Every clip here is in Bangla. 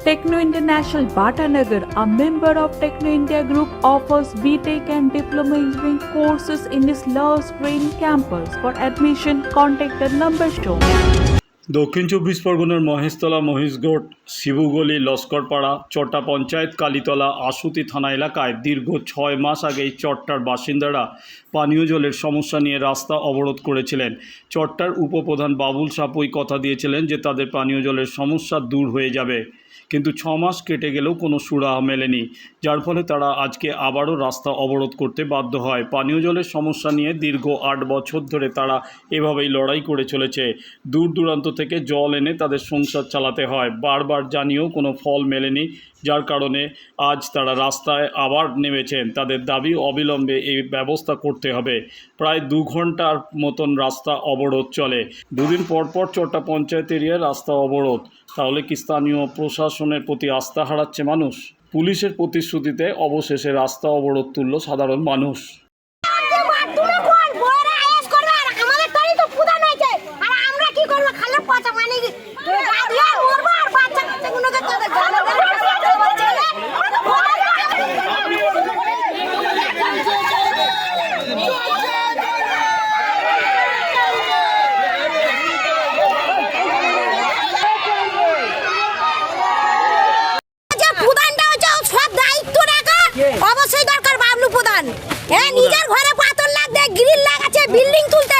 Techno International Bhatanagar, a member of Techno India Group, offers BTEC and Diploma Engineering courses in its Love Green campus. For admission, contact the number shown. দক্ষিণ চব্বিশ পরগনার মহেশতলা মহেশগড় শিবুগলি লস্করপাড়া চট্টা পঞ্চায়েত কালীতলা আশুতি থানা এলাকায় দীর্ঘ ছয় মাস আগে এই চট্টার বাসিন্দারা পানীয় জলের সমস্যা নিয়ে রাস্তা অবরোধ করেছিলেন চট্টার উপপ্রধান বাবুল সাপুই কথা দিয়েছিলেন যে তাদের পানীয় জলের সমস্যা দূর হয়ে যাবে কিন্তু ছ মাস কেটে গেলেও কোনো সুরাহা মেলেনি, যার ফলে তারা আজকে আবারও রাস্তা অবরোধ করতে বাধ্য হয়। পানীয় জলের সমস্যা নিয়ে দীর্ঘ আট বছর ধরে তারা এভাবেই লড়াই করে চলেছে। দূর দূরান্ত থেকে জল এনে তাদের সংসার চালাতে হয়। বারবার জানিয়েও কোনো ফল মেলেনি যার কারণে আজ তারা রাস্তায় আবার নেমেছেন। তাদের দাবি, অবিলম্বে এই ব্যবস্থা করতে হবে। প্রায় দু ঘণ্টার মতন রাস্তা অবরোধ চলে। দুদিন পরপর পর চট্টা পঞ্চায়েত এরিয়ায় রাস্তা অবরোধ। তাহলে কি স্থানীয় প্রশাসনের প্রতি আস্থা হারাচ্ছে মানুষ? পুলিশের প্রতিশ্রুতিতে অবশেষে রাস্তা অবরোধ তুলল সাধারণ মানুষ। হ্যাঁ নিজের ঘরে পাথর লাগবে গ্রিল লাগাচ্ছে বিল্ডিং তুলতে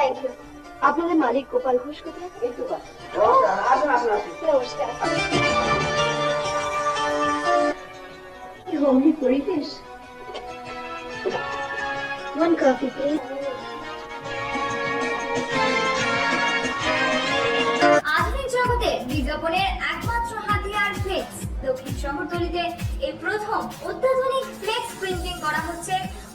thank you আপনাদের মালিক গোপাল ঘোষ কোথায়? নমস্কার। হোমলি পরিবেশ ওয়ান কফি প্লিজ আধুনিক জগতে বিজ্ঞাপনের একমাত্র হাতিয়ার ফ্লেক্স। দক্ষিণ শহরতলিতে এই প্রথম অত্যাধুনিক ফ্লেক্স প্রিন্টিং করা হচ্ছে